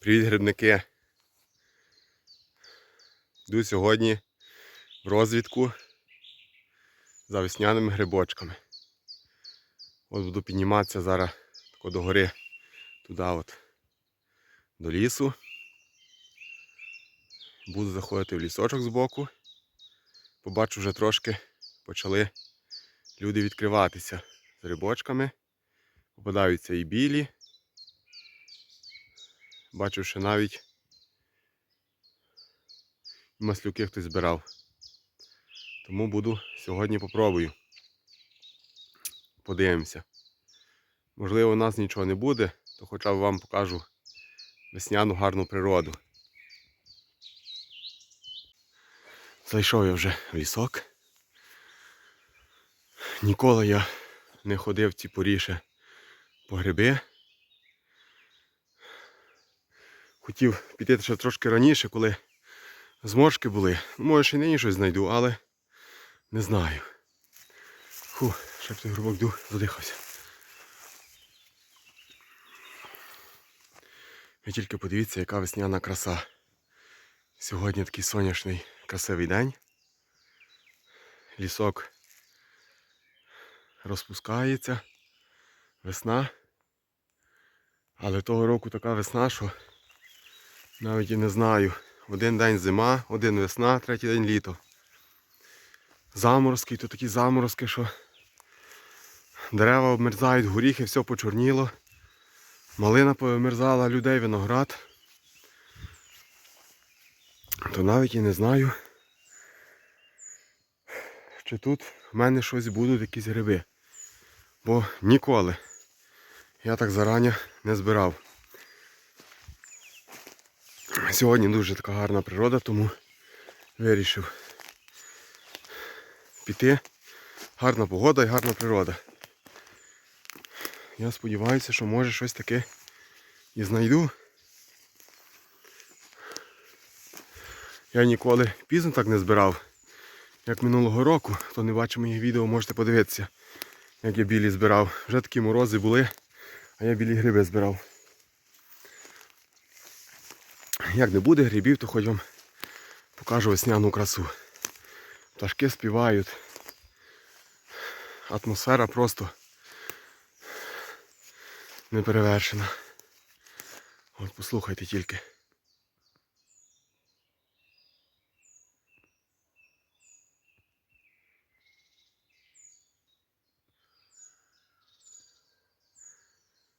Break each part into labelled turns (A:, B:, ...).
A: Привіт, грибники. Йду сьогодні в розвідку за весняними грибочками. От буду підніматися зараз тако до гори, туди от, до лісу. Буду заходити в лісочок збоку. Побачу вже трошки почали люди відкриватися з грибочками. Попадаються і білі. Бачив, що навіть маслюки хтось збирав. Тому буду сьогодні попробую. Подивимося. Можливо, у нас нічого не буде, то хоча б вам покажу весняну гарну природу. Зайшов я вже в лісок. Ніколи я не ходив ці поріше по гриби. Хотів піти ще трошки раніше, коли зморшки були. Може, ще й нині щось знайду, але не знаю. Фу, ще б той грубок йду, задихався. Ви тільки подивіться, яка весняна краса. Сьогодні такий сонячний красивий день. Лісок розпускається. Весна. Але того року така весна, що навіть і не знаю. Один день зима, один весна, третій день літо. Заморозки, то такі заморозки, що дерева обмерзають, горіхи, все почорніло. Малина повимерзала, людей виноград. То навіть і не знаю, чи тут в мене щось будуть якісь гриби. Бо ніколи я так зарані не збирав. Сьогодні дуже така гарна природа, тому вирішив піти. Гарна погода і гарна природа. Я сподіваюся, що може щось таке і знайду. Я ніколи пізно так не збирав, як минулого року. Хто не бачив моїх відео, можете подивитися, як я білі збирав. Вже такі морози були, а я білі гриби збирав. Як не буде грибів, то хоч вам покажу весняну красу. Пташки співають. Атмосфера просто неперевершена. От послухайте тільки.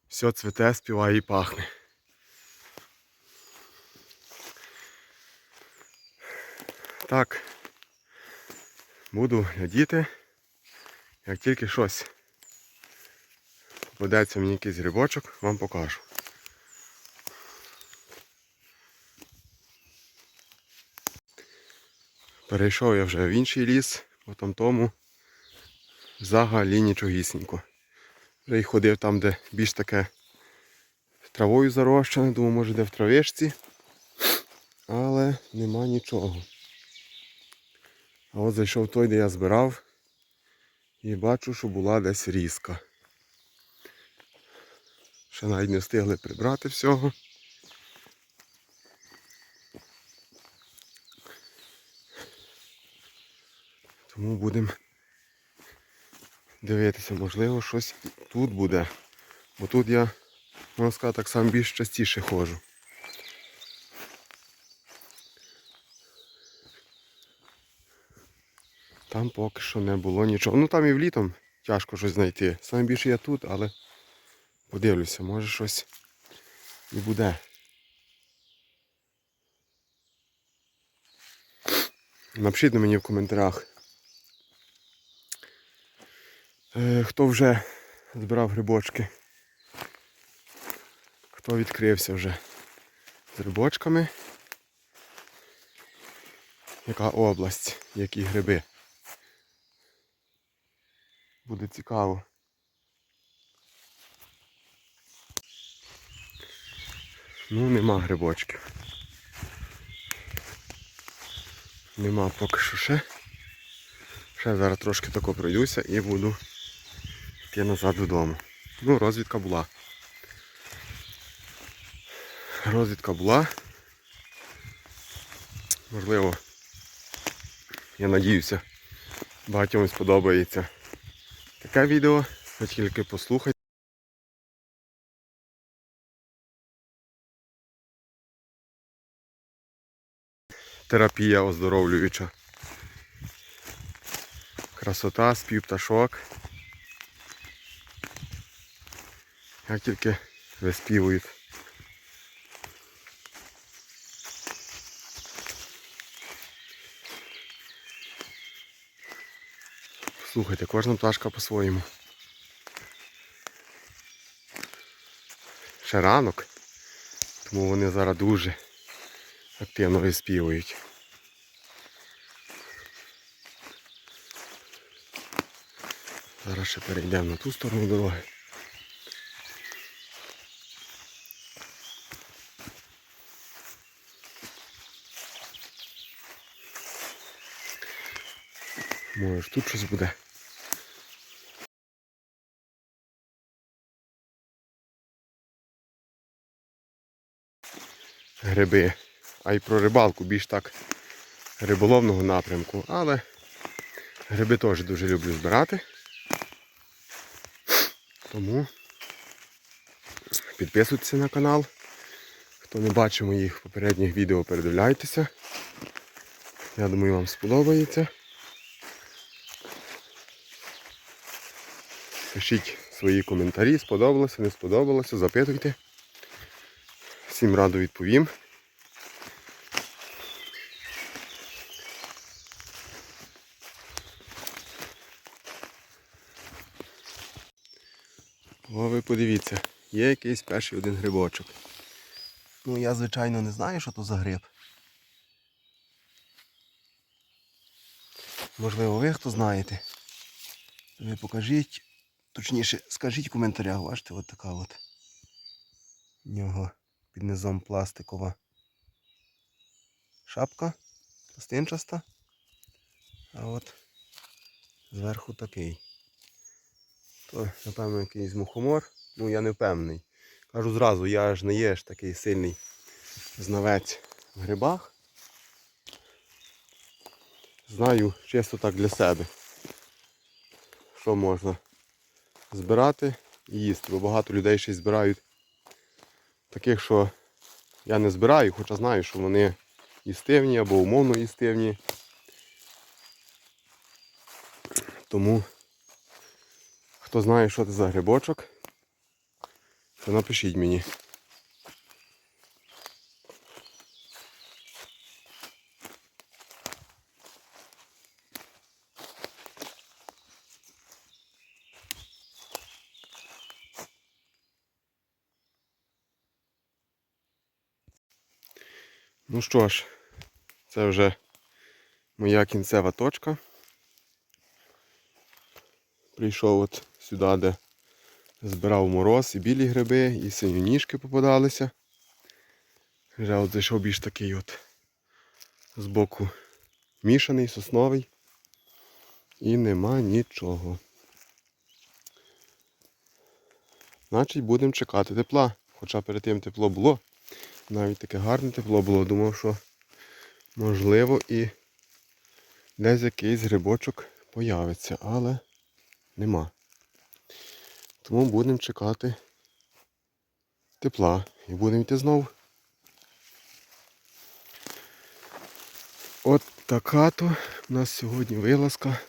A: Все цвіте, співає і пахне. Так, буду глядіти, як тільки щось попадеться мені якийсь грибочок, вам покажу. Перейшов я вже в інший ліс, бо там тому взагалі нічогісінько. Вже й ходив там, де більш таке травою зарощене, думаю, може де в травичці. Але нема нічого. А от зайшов той, де я збирав, і бачу, що була десь різка. Ще навіть не встигли прибрати всього. Тому будемо дивитися, можливо, щось тут буде. Бо тут я, можна сказати, так само більш частіше ходжу. Там поки що не було нічого. Ну там і влітом тяжко щось знайти. Саме більше я тут, але подивлюся, може щось і буде. Напишіть мені в коментарях, е, хто вже збирав грибочки. Хто відкрився вже з грибочками. Яка область, які гриби. Буде цікаво. Ну, нема грибочків. Нема поки що ще. Ще зараз трошки тако пройдуся і буду йти назад додому. Ну, розвідка була. розвідка була. Можливо, я надіюся, багатьом сподобається таке відео. Ви тільки послухайте. Терапія оздоровлююча. Красота, спів пташок. Як тільки виспівують. Слухайте, кожна пташка по-своєму. Ще ранок, тому вони зараз дуже активно виспівують. Зараз ще перейдемо на ту сторону дороги. Може тут щось буде. Гриби. А й про рибалку більш так риболовного напрямку, але гриби теж дуже люблю збирати. Тому підписуйтесь на канал. Хто не бачив моїх попередніх відео, передивляйтеся. Я думаю, вам сподобається. Пишіть свої коментарі, сподобалося, не сподобалося, запитуйте. Всім радо відповім. О, ви подивіться, є якийсь перший один грибочок. Ну я звичайно не знаю, що то за гриб. Можливо, ви хто знаєте. Ви покажіть, точніше, скажіть в коментарях, бачите, от така от. Нього під низом пластикова шапка пластинчаста. А от зверху такий. То, напевно, якийсь мухомор. Ну я не впевнений. Кажу зразу, я ж не є ж такий сильний знавець в грибах. Знаю чисто так для себе, що можна збирати і їсти, бо багато людей ще збирають таких, що я не збираю, хоча знаю, що вони істивні або умовно істивні. Тому хто знає, що це за грибочок, то напишіть мені. Ну що ж, це вже моя кінцева точка. Прийшов от сюди, де збирав мороз і білі гриби, і синьоніжки попадалися. Вже от зайшов більш такий от збоку мішаний, сосновий. І нема нічого. Значить будемо чекати тепла. Хоча перед тим тепло було. Навіть таке гарне тепло було. Думав, що можливо і десь якийсь грибочок появиться, але нема. Тому будемо чекати тепла і будемо йти знову. От така то у нас сьогодні вилазка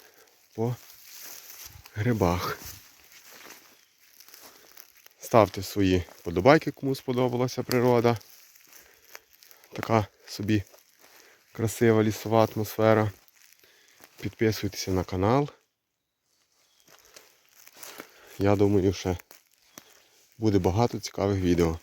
A: по грибах. Ставте свої подобайки, кому сподобалася природа. Така собі красива лісова атмосфера. Підписуйтеся на канал. Я думаю, ще буде багато цікавих відео.